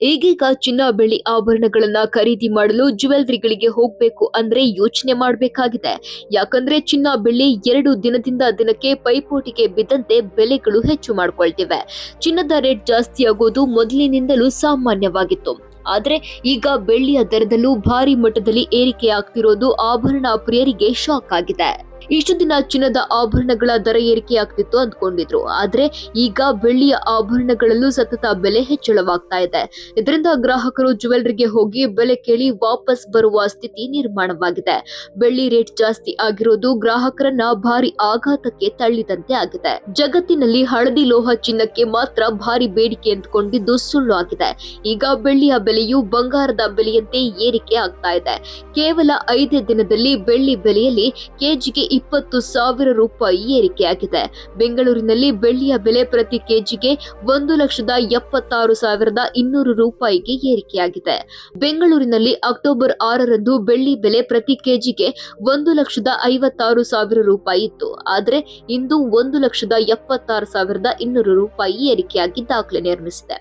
ಈಗೀಗ ಚಿನ್ನ ಬೆಳ್ಳಿ ಆಭರಣಗಳನ್ನ ಖರೀದಿ ಮಾಡಲು ಜ್ಯುವೆಲ್ರಿಗಳಿಗೆ ಹೋಗಬೇಕು ಅಂದ್ರೆ ಯೋಚನೆ ಮಾಡಬೇಕಾಗಿದೆ. ಯಾಕಂದ್ರೆ ಚಿನ್ನ ಬೆಳ್ಳಿ ಎರಡು ದಿನದಿಂದ ದಿನಕ್ಕೆ ಪೈಪೋಟಿಗೆ ಬಿದ್ದಂತೆ ಬೆಲೆಗಳು ಹೆಚ್ಚು ಮಾಡಿಕೊಳ್ತಿವೆ. ಚಿನ್ನದ ರೇಟ್ ಜಾಸ್ತಿ ಆಗೋದು ಮೊದಲಿನಿಂದಲೂ ಸಾಮಾನ್ಯವಾಗಿತ್ತು. ಆದ್ರೆ ಈಗ ಬೆಳ್ಳಿಯ ದರದಲ್ಲೂ ಭಾರಿ ಮಟ್ಟದಲ್ಲಿ ಏರಿಕೆ ಆಗ್ತಿರೋದು ಆಭರಣ ಪ್ರಿಯರಿಗೆ ಶಾಕ್ ಆಗಿದೆ. ಇಷ್ಟು ದಿನ ಚಿನ್ನದ ಆಭರಣಗಳ ದರ ಏರಿಕೆ ಆಗ್ತಿತ್ತು ಅಂದ್ಕೊಂಡಿದ್ರು. ಆದ್ರೆ ಈಗ ಬೆಳ್ಳಿಯ ಆಭರಣಗಳಲ್ಲೂ ಸತತ ಬೆಲೆ ಹೆಚ್ಚಳವಾಗ್ತಾ ಇದೆ. ಇದರಿಂದ ಗ್ರಾಹಕರು ಜ್ಯುವೆಲ್ರಿಗೆ ಹೋಗಿ ಬೆಲೆ ಕೇಳಿ ವಾಪಸ್ ಬರುವ ಸ್ಥಿತಿ ನಿರ್ಮಾಣವಾಗಿದೆ. ಬೆಳ್ಳಿ ರೇಟ್ ಜಾಸ್ತಿ ಆಗಿರೋದು ಗ್ರಾಹಕರನ್ನ ಭಾರಿ ಆಘಾತಕ್ಕೆ ತಳ್ಳಿದಂತೆ ಆಗಿದೆ. ಜಗತ್ತಿನಲ್ಲಿ ಹಳದಿ ಲೋಹ ಚಿನ್ನಕ್ಕೆ ಮಾತ್ರ ಭಾರಿ ಬೇಡಿಕೆ ಅಂದ್ಕೊಂಡಿದ್ದು ಸುಳ್ಳು ಆಗಿದೆ. ಈಗ ಬೆಳ್ಳಿಯ ಬೆಲೆಯು ಬಂಗಾರದ ಬೆಲೆಯಂತೆ ಏರಿಕೆ ಆಗ್ತಾ ಇದೆ. ಕೇವಲ ಐದೇ ದಿನದಲ್ಲಿ ಬೆಳ್ಳಿ ಬೆಲೆಯಲ್ಲಿ ಕೆಜಿಗೆ ಇಪ್ಪತ್ತು ಸಾವಿರ ರೂಪಾಯಿ ಏರಿಕೆಯಾಗಿದೆ ಬೆಂಗಳೂರಿನಲ್ಲಿ ಬೆಳ್ಳಿಯ ಬೆಲೆ ಪ್ರತಿ ಕೆಜಿಗೆ ಒಂದು ಲಕ್ಷದ ಎಪ್ಪತ್ತಾರು ಸಾವಿರದ ಇನ್ನೂರು ರೂಪಾಯಿಗೆ ಏರಿಕೆಯಾಗಿದೆ ಬೆಂಗಳೂರಿನಲ್ಲಿ ಅಕ್ಟೋಬರ್ ಆರರಂದು ಬೆಳ್ಳಿ ಬೆಲೆ ಪ್ರತಿ ಕೆಜಿಗೆ ಒಂದು ಲಕ್ಷದ ಐವತ್ತಾರು ಸಾವಿರ ರೂಪಾಯಿ ಇತ್ತು. ಆದರೆ ಇಂದು ಒಂದು ಲಕ್ಷದ ಎಪ್ಪತ್ತಾರು ಸಾವಿರದ ಇನ್ನೂರು ರೂಪಾಯಿ ಏರಿಕೆಯಾಗಿ ದಾಖಲೆ ನಿರ್ಮಿಸಿದೆ.